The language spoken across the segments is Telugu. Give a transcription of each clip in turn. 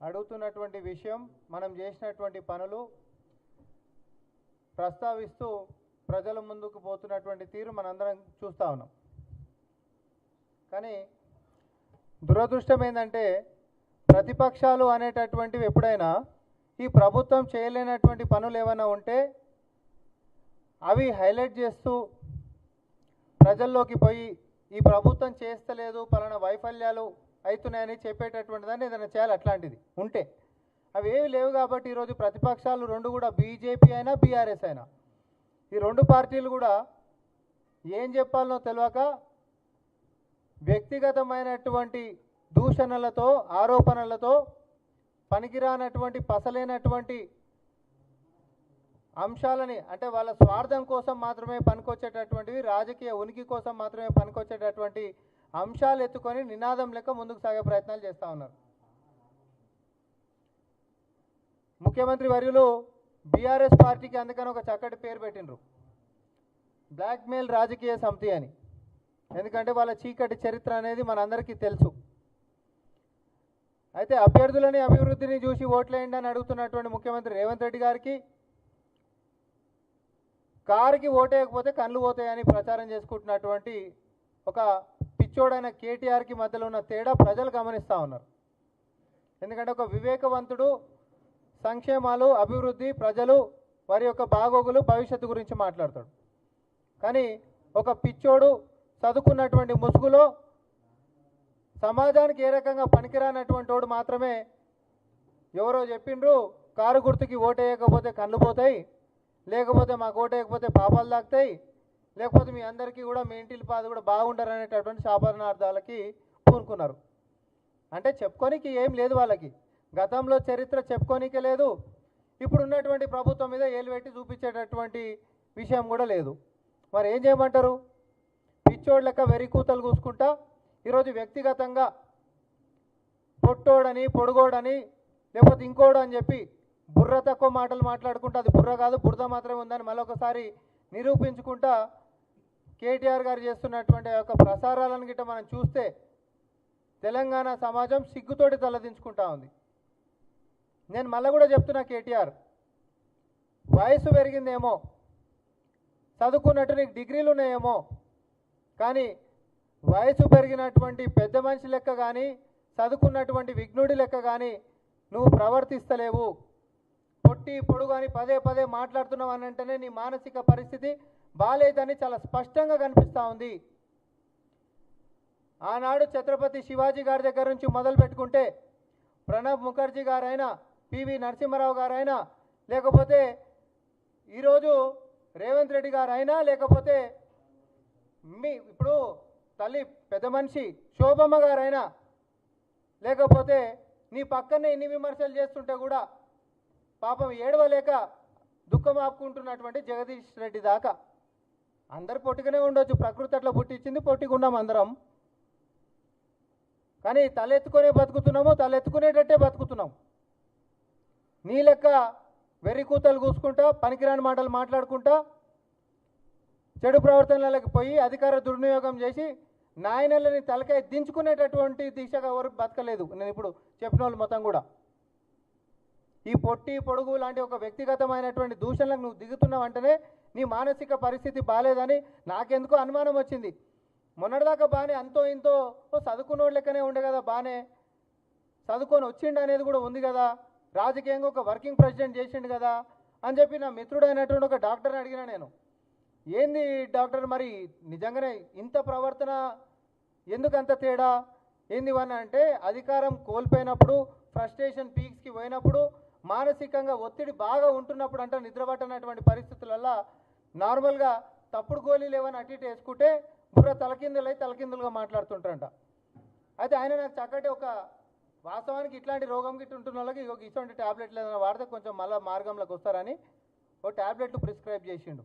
అడుగుతున్నటువంటి విషయం మనం చేసినటువంటి పనులు ప్రస్తావిస్తూ ప్రజల ముందుకు పోతున్నటువంటి తీరు మనందరం చూస్తూ ఉన్నాం. కానీ దురదృష్టం ఏంటంటే ప్రతిపక్షాలు అనేటటువంటివి ఎప్పుడైనా ఈ ప్రభుత్వం చేయలేనటువంటి పనులు ఏమైనా ఉంటే అవి హైలైట్ చేస్తూ ప్రజల్లోకి పోయి ఈ ప్రభుత్వం చేస్తలేదు పలానా వైఫల్యాలు అవుతున్నాయని చెప్పేటటువంటి దాన్ని ఏదైనా చేయాలి అట్లాంటిది. ఉంటే. అవి ఏవి లేవు కాబట్టి ఈరోజు ప్రతిపక్షాలు రెండు కూడా బీజేపీ అయినా బీఆర్ఎస్ అయినా. ఈ రెండు పార్టీలు కూడా ఏం చెప్పాలనో తెలియక వ్యక్తిగతమైనటువంటి దూషణలతో ఆరోపణలతో పనికిరానటువంటి పసలేనటువంటి అంశాలని అంటే వాళ్ళ స్వార్థం కోసం మాత్రమే పనికొచ్చేటటువంటివి రాజకీయ ఉనికి కోసం మాత్రమే పనికొచ్చేటటువంటి అంశాలు ఎత్తుకొని నినాదం లెక్క ముందుకు సాగే ప్రయత్నాలు చేస్తూ ఉన్నారు. ముఖ్యమంత్రి వర్యులు బీఆర్ఎస్ పార్టీకి అందుకని ఒక చక్కటి పేరు పెట్టిండ్రు. బ్లాక్మెయిల్ రాజకీయ సమితి అని. ఎందుకంటే వాళ్ళ చీకటి చరిత్ర అనేది మనందరికీ తెలుసు. అయితే అభ్యర్థులని అభివృద్ధిని చూసి ఓట్లేయండి అని అడుగుతున్నటువంటి ముఖ్యమంత్రి రేవంత్ రెడ్డి గారికి కారుకి ఓటేయకపోతే కళ్ళు పోతాయని ప్రచారం చేసుకుంటున్నటువంటి ఒక పిచ్చోడైన కేటీఆర్కి మధ్యలో ఉన్న తేడా ప్రజలు గమనిస్తూ ఉన్నారు. ఎందుకంటే ఒక వివేకవంతుడు సంక్షేమాలు అభివృద్ధి ప్రజలు వారి యొక్క బాగోగులు భవిష్యత్తు గురించి మాట్లాడతాడు. కానీ ఒక పిచ్చోడు చదువుకున్నటువంటి ముసుగులో సమాజానికి ఏ రకంగా పనికిరానటువంటి వాడు మాత్రమే ఎవరో చెప్పిండ్రు కారు గుర్తుకి ఓటేయకపోతే కళ్ళు పోతాయి లేకపోతే మాకు ఓటేయకపోతే పాపాలు తాకుతాయి లేకపోతే మీ అందరికీ కూడా మీ ఇంటిల పాద కూడా బాగుండరు అనేటటువంటి శాపనార్థాలకి పూనుకున్నారు. అంటే చెప్పుకోనికి ఏం లేదు వాళ్ళకి. గతంలో చరిత్ర చెప్పుకోనికే లేదు. ఇప్పుడు ఉన్నటువంటి ప్రభుత్వం మీద ఏలు పెట్టి చూపించేటటువంటి విషయం కూడా లేదు. మరి ఏం చేయమంటారు? పిచ్చోడు లెక్క వెరికూతలు కూసుకుంటా ఈరోజు వ్యక్తిగతంగా పొట్టోడని పొడుగోడని లేకపోతే ఇంకోడు అని చెప్పి బుర్ర తక్కువ మాటలు మాట్లాడుకుంటా అది బుర్ర కాదు బురద మాత్రమే ఉందని మరొకసారి నిరూపించుకుంటా కేటీఆర్ గారు చేస్తున్నటువంటి యొక్క ప్రసారాలను గిట్ట మనం చూస్తే తెలంగాణ సమాజం సిగ్గుతోటి తలదించుకుంటా ఉంది. నేను మళ్ళీ కూడా చెప్తున్నా కేటీఆర్ వయసు పెరిగిందేమో చదువుకున్నట్టు నీకు డిగ్రీలు ఉన్నాయేమో కానీ వయసు పెరిగినటువంటి పెద్ద మనిషి లెక్క కానీ చదువుకున్నటువంటి విఘ్నుడి లెక్క కానీ నువ్వు ప్రవర్తిస్తలేవు. పొట్టి పొడుగు అని పదే పదే మాట్లాడుతున్నావు అని అంటేనే నీ మానసిక పరిస్థితి బాలేదని చాలా స్పష్టంగా కనిపిస్తూ ఉంది. ఆనాడు ఛత్రపతి శివాజీ గారి దగ్గర నుంచి మొదలు పెట్టుకుంటే ప్రణబ్ ముఖర్జీ గారైనా పివి నరసింహారావు గారైనా లేకపోతే ఈరోజు రేవంత్ రెడ్డి గారైనా లేకపోతే మీ ఇప్పుడు తల్లి పెద్ద మనిషి శోభమ్మ గారైనా లేకపోతే నీ పక్కనే ఇన్ని విమర్శలు చేస్తుంటే కూడా పాపం ఏడవలేక దుఃఖం ఆపుకుంటున్నటువంటి జగదీష్ రెడ్డి దాకా. అందరు పొట్టిగానే ఉండొచ్చు. ప్రకృతి అట్లా పుట్టించింది పొట్టిగా ఉన్నాం అందరం. కానీ తలెత్తుకునే బతుకుతున్నాము తలెత్తుకునేటట్టే బతుకుతున్నాం. నీ లెక్క వెర్రి కూతలు కూసుకుంటా పనికిరాని మాటలు మాట్లాడుకుంటా చెడు ప్రవర్తనలకు పోయి అధికార దుర్వినియోగం చేసి నాయనలని తలకాయ దించుకునేటటువంటి దిశగా ఎవరు బతకలేదు. నేను ఇప్పుడు చెప్పిన వాళ్ళు మొత్తం కూడా. ఈ పొట్టి పొడుగు లాంటి ఒక వ్యక్తిగతమైనటువంటి దూషణలకు నువ్వు దిగుతున్నావు అంటేనే నీ మానసిక పరిస్థితి బాగాలేదని నాకెందుకో అనుమానం వచ్చింది. మొన్నటిదాకా బాగానే అంతో ఇంతో ఓ చదువుకున్నోడు లెక్కనే ఉండే కదా బాగానే చదువుకొని వచ్చిండు అనేది కూడా ఉంది కదా. రాజకీయంగా ఒక వర్కింగ్ ప్రెసిడెంట్ చేసిండు కదా అని చెప్పి నా మిత్రుడైనటువంటి ఒక డాక్టర్ని అడిగిన నేను. ఏంది డాక్టర్ మరి నిజంగానే ఇంత ప్రవర్తన? ఎందుకు అంత తేడా? ఏంది వన్ అంటే అధికారం కోల్పోయినప్పుడు ఫ్రస్ట్రేషన్ పీక్స్కి పోయినప్పుడు మానసికంగా ఒత్తిడి బాగా ఉంటున్నప్పుడు అంటే నిద్రపట్టనటువంటి పరిస్థితులల్లో నార్మల్గా తప్పుడు గోళీలు ఏమైనా అటు ఇటు వేసుకుంటే బుర్ర తలకిందులై తలకిందులుగా మాట్లాడుతుంటారంట. అయితే ఆయన నాకు చక్కటి ఒక వాస్తవానికి ఇట్లాంటి రోగం గిట్టు ఉంటున్న వాళ్ళకి ఒక ఇటువంటి ట్యాబ్లెట్లు ఏదైనా వాడితే కొంచెం మళ్ళీ మార్గంలోకి వస్తారని ఓ ట్యాబ్లెట్ ప్రిస్క్రైబ్ చేసిండు.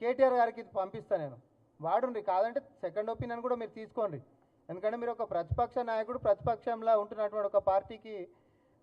కేటీఆర్ గారికి ఇది పంపిస్తాను నేను. వాడుండ్రి కాదంటే సెకండ్ ఒపీనియన్ కూడా మీరు తీసుకోండి. ఎందుకంటే మీరు ఒక ప్రతిపక్ష నాయకుడు ప్రతిపక్షంలో ఉంటున్నటువంటి ఒక పార్టీకి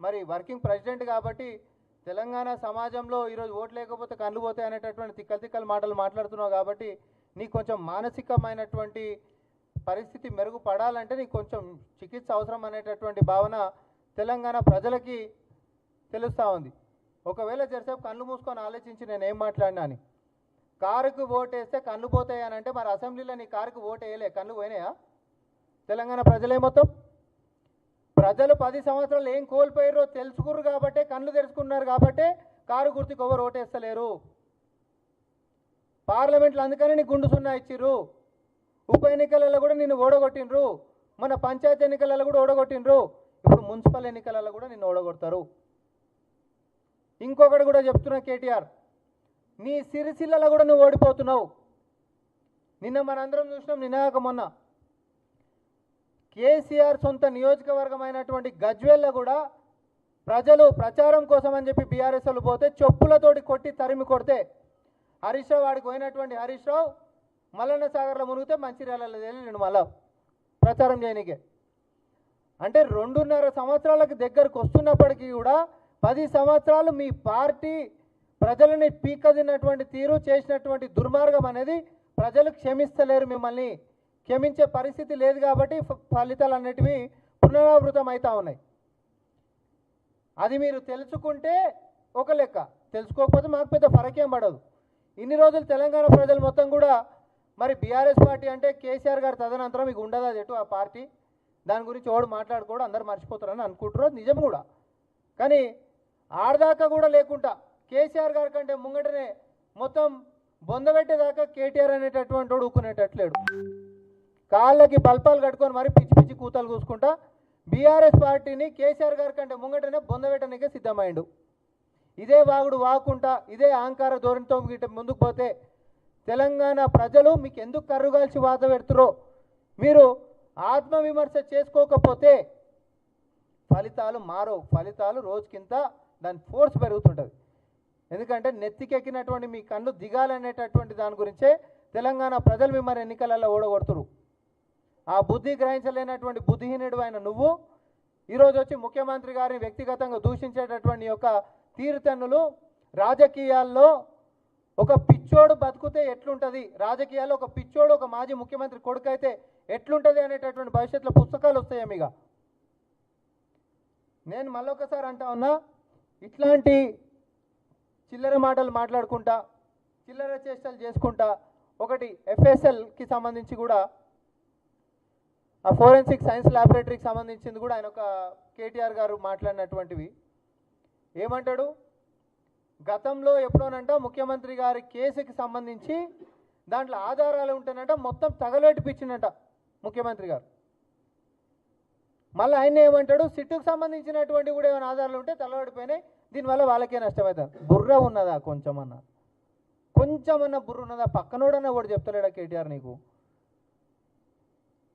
మరి వర్కింగ్ ప్రెసిడెంట్ కాబట్టి తెలంగాణ సమాజంలో ఈరోజు ఓటు లేకపోతే కళ్ళు పోతాయి అనేటటువంటి తిక్కల తిక్కల మాటలు మాట్లాడుతున్నావు కాబట్టి నీకు కొంచెం మానసికమైనటువంటి పరిస్థితి మెరుగుపడాలంటే నీకు కొంచెం చికిత్స అవసరం అనేటటువంటి భావన తెలంగాణ ప్రజలకి తెలుస్తూ ఉంది. ఒకవేళ జరిసేపు కళ్ళు మూసుకొని ఆలోచించి నేను ఏం మాట్లాడినా అని. కారుకు ఓటేస్తే కళ్ళు పోతాయి అని అంటే మరి అసెంబ్లీలో నీ కారుకు ఓటు వేయలే కళ్ళు పోయినాయా? తెలంగాణ ప్రజలే మొత్తం? ప్రజలు పది సంవత్సరాలు ఏం కోల్పోయారో తెలుసుకుర్రు కాబట్టే కళ్ళు తెరుచుకున్నారు కాబట్టే కారు గుర్తుకు ఎవరు ఓటేస్తలేరు. పార్లమెంట్లో అందుకని నీకు గుండు సున్నా ఇచ్చిర్రు. ఉప ఎన్నికలలో కూడా నిన్ను ఓడగొట్టిండ్రు. మన పంచాయతీ ఎన్నికలలో కూడా ఓడగొట్టిండ్రు. ఇప్పుడు మున్సిపల్ ఎన్నికలలో కూడా నిన్ను ఓడగొడతారు. ఇంకొకటి కూడా చెప్తున్నా కేటీఆర్ నీ సిరిసిల్లలో కూడా నువ్వు ఓడిపోతున్నావు. నిన్న మనందరం చూసినాం నినాక మొన్న. కేసీఆర్ సొంత నియోజకవర్గమైనటువంటి గజ్వేల్లో కూడా ప్రజలు ప్రచారం కోసం అని చెప్పి బీఆర్ఎస్ వాళ్ళు పోతే చెప్పులతోటి కొట్టి తరిమి కొడితే హరీష్ రావు వాడికి పోయినటువంటి హరీష్ రావు మల్లన్న సాగర్లో మునిగితే మంచిర్యాలలో నేను మళ్ళా ప్రచారం చేయనికే. అంటే రెండున్నర సంవత్సరాలకు దగ్గరకు వస్తున్నప్పటికీ కూడా పది సంవత్సరాలు మీ పార్టీ ప్రజలని పీకదిన్నటువంటి తీరు చేసినటువంటి దుర్మార్గం అనేది ప్రజలు క్షమిస్తలేరు మిమ్మల్ని. క్షమించే పరిస్థితి లేదు కాబట్టి ఫ- ఫలితాలు అన్నిటివి పునరావృతం అవుతూ ఉన్నాయి. అది మీరు తెలుసుకుంటే ఒక లెక్క. తెలుసుకోకపోతే మాకు పెద్ద ఫరకేం పడదు. ఇన్ని రోజులు తెలంగాణ ప్రజలు మొత్తం కూడా మరి బీఆర్ఎస్ పార్టీ అంటే కేసీఆర్ గారు తదనంతరం మీకు ఉండదు అది ఎటు ఆ పార్టీ. దాని గురించి ఓడు మాట్లాడుకోవడం అందరు మర్చిపోతారని అనుకుంటారు నిజం కూడా. కానీ ఆడదాకా కూడా లేకుండా కేసీఆర్ గారి కంటే ముంగటనే మొత్తం బొందబెట్టేదాకా కేటీఆర్ అనేటటువంటి వాడు ఊకునేటట్లేడు. కాళ్ళకి బల్పాలు కట్టుకొని మరి పిచ్చి పిచ్చి కూతలు కూసుకుంటా బీఆర్ఎస్ పార్టీని కేసీఆర్ గారి కంటే ముంగటనే బొందబెట్టడానికే సిద్ధమైండు. ఇదే వాగుడు వాకుంటా ఇదే అహంకార ధోరణితో గిట్ట ముందుకు పోతే తెలంగాణ ప్రజలు మీకు ఎందుకు కర్రుగాల్చి వాత పెడుతురో మీరు ఆత్మవిమర్శ చేసుకోకపోతే ఫలితాలు మారవు. ఫలితాలు రోజుకింత దాని ఫోర్స్ పెరుగుతుంటుంది. ఎందుకంటే నెత్తికెక్కినటువంటి మీ కన్ను దిగాలనేటటువంటి దాని గురించే తెలంగాణ ప్రజలు మిమ్మల్ని ఎన్నికలలో ఓడగొడుతురు ఆ బుద్ధి గ్రహించలేనటువంటి బుద్ధిహీనుడు అయిన నువ్వు ఈరోజు వచ్చి ముఖ్యమంత్రి గారిని వ్యక్తిగతంగా దూషించేటటువంటి యొక్క తీరుతన్నులు రాజకీయాల్లో ఒక పిచ్చోడు బతుకుతే ఎట్లుంటుంది? రాజకీయాల్లో ఒక పిచ్చోడు ఒక మాజీ ముఖ్యమంత్రి కొడుకు అయితే ఎట్లుంటుంది అనేటటువంటి భవిష్యత్తులో పుస్తకాలు వస్తాయి మీగా నేను మళ్ళొకసారి అంటా ఉన్నా ఇట్లాంటి చిల్లర మాటలు మాట్లాడుకుంటా చిల్లర చేష్టలు చేసుకుంటా ఒకటి ఎఫ్ఎస్ఎల్కి సంబంధించి కూడా ఆ ఫోరెన్సిక్ సైన్స్ ల్యాబొరేటరీకి సంబంధించింది కూడా ఆయన ఒక కేటీఆర్ గారు మాట్లాడినటువంటివి. ఏమంటాడు? గతంలో ఎప్పుడోనంట ముఖ్యమంత్రి గారి కేసుకి సంబంధించి దాంట్లో ఆధారాలు ఉంటానంట మొత్తం తగలెట్టిపించిందంట ముఖ్యమంత్రి గారు. మళ్ళీ ఆయన ఏమంటాడు? సిట్టుకు సంబంధించినటువంటి కూడా ఏమైనా ఆధారాలు ఉంటే తలబడిపోయినాయి దీనివల్ల వాళ్ళకే నష్టమవుతారు బుర్ర ఉన్నదా కొంచెమన్నా? కొంచెమన్నా బుర్ర ఉన్నదా? పక్కనోడన్నా కూడా చెప్తలేడా కేటీఆర్ నీకు?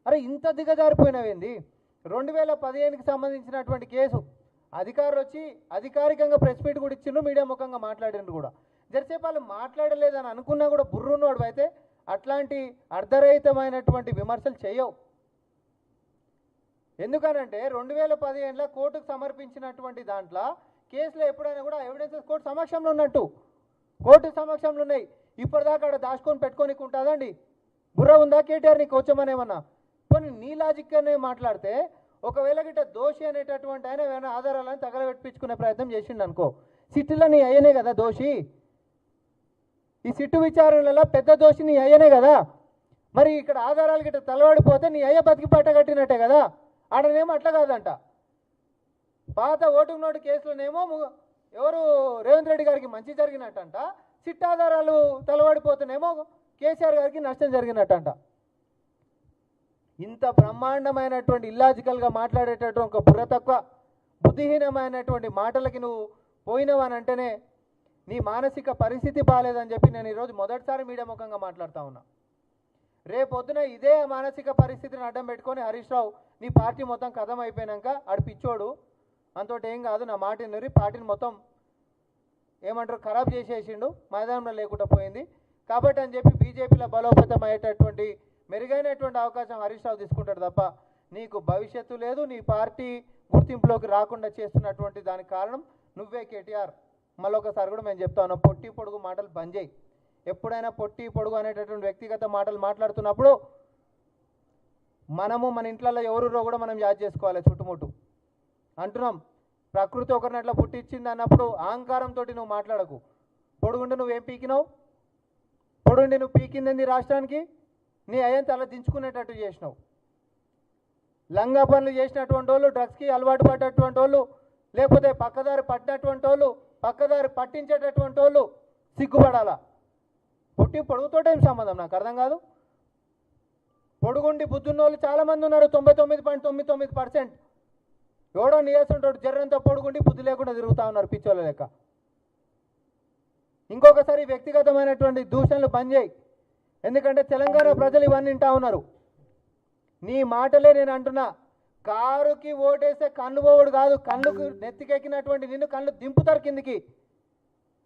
అరే ఇంత దిగజారిపోయినవేంది? రెండు వేల పదిహేనుకి సంబంధించినటువంటి కేసు. అధికారులు వచ్చి అధికారికంగా ప్రెస్ మీట్ కూడా ఇచ్చిండ్రు మీడియా ముఖంగా మాట్లాడిండ్రు కూడా. జరిసేపు వాళ్ళు మాట్లాడలేదని అనుకున్నా కూడా బుర్రున్నోడు అయితే అట్లాంటి అర్ధరహితమైనటువంటి విమర్శలు చేయవు. ఎందుకనంటే రెండు వేల పదిహేనులో కోర్టుకు సమర్పించినటువంటి దాంట్లో కేసులో ఎప్పుడైనా కూడా ఎవిడెన్సెస్ కోర్టు సమక్షంలో ఉన్నట్టు. కోర్టు సమక్షంలో ఉన్నాయి. ఇప్పటిదాకా అక్కడ దాచుకొని పెట్టుకోనికి ఉంటుందండి. బుర్ర ఉందా కేటీఆర్ నీకు వచ్చామనేమన్నా కొన్ని నీ లాజిక్గానే మాట్లాడితే ఒకవేళ గిట్ట దోషి అనేటటువంటి ఆయన ఏమైనా ఆధారాలను తగలబెట్టించుకునే ప్రయత్నం చేసిండు అనుకో. సిట్టులో నీ అయ్యనే కదా దోషి? ఈ సిట్టు విచారణలో పెద్ద దోషి నీ అయ్యనే కదా? మరి ఇక్కడ ఆధారాలు గిట్ట తలవాడిపోతే నీ అయ్య బతికి పట్ట కట్టినట్టే కదా? ఆడనేమో అట్లా కాదంట. పాత ఓటు నోటు కేసులోనేమో ఎవరు రేవంత్ రెడ్డి గారికి మంచి జరిగినట్టంట. సిట్ ఆధారాలు తలవాడిపోతేనేమో కేసీఆర్ గారికి నష్టం జరిగినట్టంట. ఇంత బ్రహ్మాండమైనటువంటి ఇల్లాజికల్గా మాట్లాడేటటువంటి ఒక బుర్ర తక్కువ బుద్ధిహీనమైనటువంటి మాటలకి నువ్వు పోయినవు అంటేనే నీ మానసిక పరిస్థితి బాగాలేదని చెప్పి నేను ఈరోజు మొదటిసారి మీడియా ముఖంగా మాట్లాడుతా ఉన్నా. రేపొద్దున ఇదే మానసిక పరిస్థితిని అడ్డం పెట్టుకొని హరీష్ రావు నీ పార్టీ మొత్తం కథం అయిపోయినాక అడిపిచ్చోడు అంతటి అంతోటి ఏం కాదు నా మాట నిరి పార్టీని మొత్తం ఏమంటారు ఖరాబ్ చేసేసిండు. మైదానంలో లేకుండా పోయింది. కాబట్టి అని చెప్పి బీజేపీలో బలోపేతం అయ్యేటటువంటి మెరుగైనటువంటి అవకాశం హరీష్ రావు తీసుకుంటాడు తప్ప నీకు భవిష్యత్తు లేదు నీ పార్టీ గుర్తింపులోకి రాకుండా చేస్తున్నటువంటి దానికి కారణం నువ్వే కేటీఆర్. మళ్ళొకసారి కూడా మేము చెప్తాను పొట్టి పొడుగు మాటలు బంద్ చేయి. ఎప్పుడైనా పొట్టి పొడుగు అనేటటువంటి వ్యక్తిగత మాటలు మాట్లాడుతున్నప్పుడు మనము మన ఇంట్లలో ఎవరురో కూడా మనం యాద్ చేసుకోవాలి చుట్టుముట్టు. అంటున్నాం ప్రకృతి ఒకరిని అట్లా పుట్టించింది అన్నప్పుడు అహంకారంతో నువ్వు మాట్లాడకు. పొడుగుండి నువ్వేం పీకినావు? పొడుగుండి నువ్వు పీకింది రాష్ట్రానికి? నీ అయ్యంత అలా దించుకునేటట్టు చేసినావు. లంగా పనులు చేసినటువంటి వాళ్ళు డ్రగ్స్కి అలవాటు పడ్డటువంటి వాళ్ళు లేకపోతే పక్కదారి పట్టినటువంటి వాళ్ళు పక్కదారి పట్టించేటటువంటి వాళ్ళు సిగ్గుపడాలా? పుట్టి పొడుగుతోటేం సంబంధం? నాకు అర్థం కాదు. పొడుగుండి బుద్ధున్న వాళ్ళు చాలామంది ఉన్నారు తొంభై తొమ్మిది పాయింట్ తొమ్మిది తొమ్మిది పర్సెంట్. ఎవడో నీయేస్తుంటాడు జర్రంతో పొడుగుండి బుద్ధి లేకుండా తిరుగుతూ ఉన్నారు పిచ్చోళ్ళ లెక్క. ఇంకొకసారి వ్యక్తిగతమైనటువంటి దూషణలు బంద్ చేయి. ఎందుకంటే తెలంగాణ ప్రజలు ఇవన్నీ వింటా ఉన్నారు. నీ మాటలే నేను అంటున్నా. కారుకి ఓటేస్తే కళ్ళు పోవుడు కాదు. కళ్ళుకు నెత్తికెక్కినటువంటి నిన్ను కళ్ళు దింపుతారు కిందికి.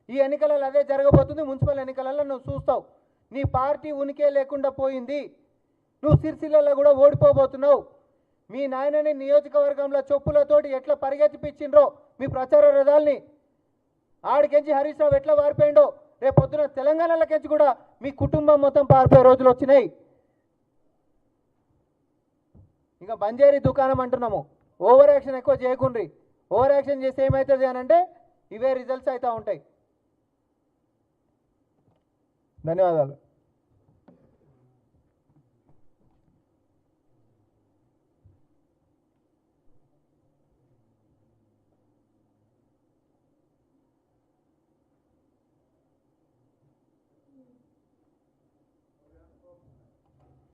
ఈ ఎన్నికలలో అదే జరగబోతుంది. మున్సిపల్ ఎన్నికలలో నువ్వు చూస్తావు. నీ పార్టీ ఉనికే లేకుండా పోయింది. నువ్వు సిరిసిల్లలో కూడా ఓడిపోబోతున్నావు. మీ నాయనని నియోజకవర్గంలో చొప్పులతోటి ఎట్లా పరిగెత్తిపించిండ్రో మీ ప్రచార రథాల్ని? ఆడికెంచి హరీష్ రావు ఎట్లా వారిపోయిండో? రేపు పొద్దున తెలంగాణలోకెంచి కూడా మీ కుటుంబం మొత్తం పారిపోయే రోజులు వచ్చినాయి. ఇంకా బంజేరి దుకాణం అంటున్నాము. ఓవర్ యాక్షన్ ఎక్కువ చేయకుండ్రి. ఓవర్ యాక్షన్ చేస్తే ఏమవుతుంది అని అంటే ఇవే రిజల్ట్స్ అవుతూ ఉంటాయి. ధన్యవాదాలు.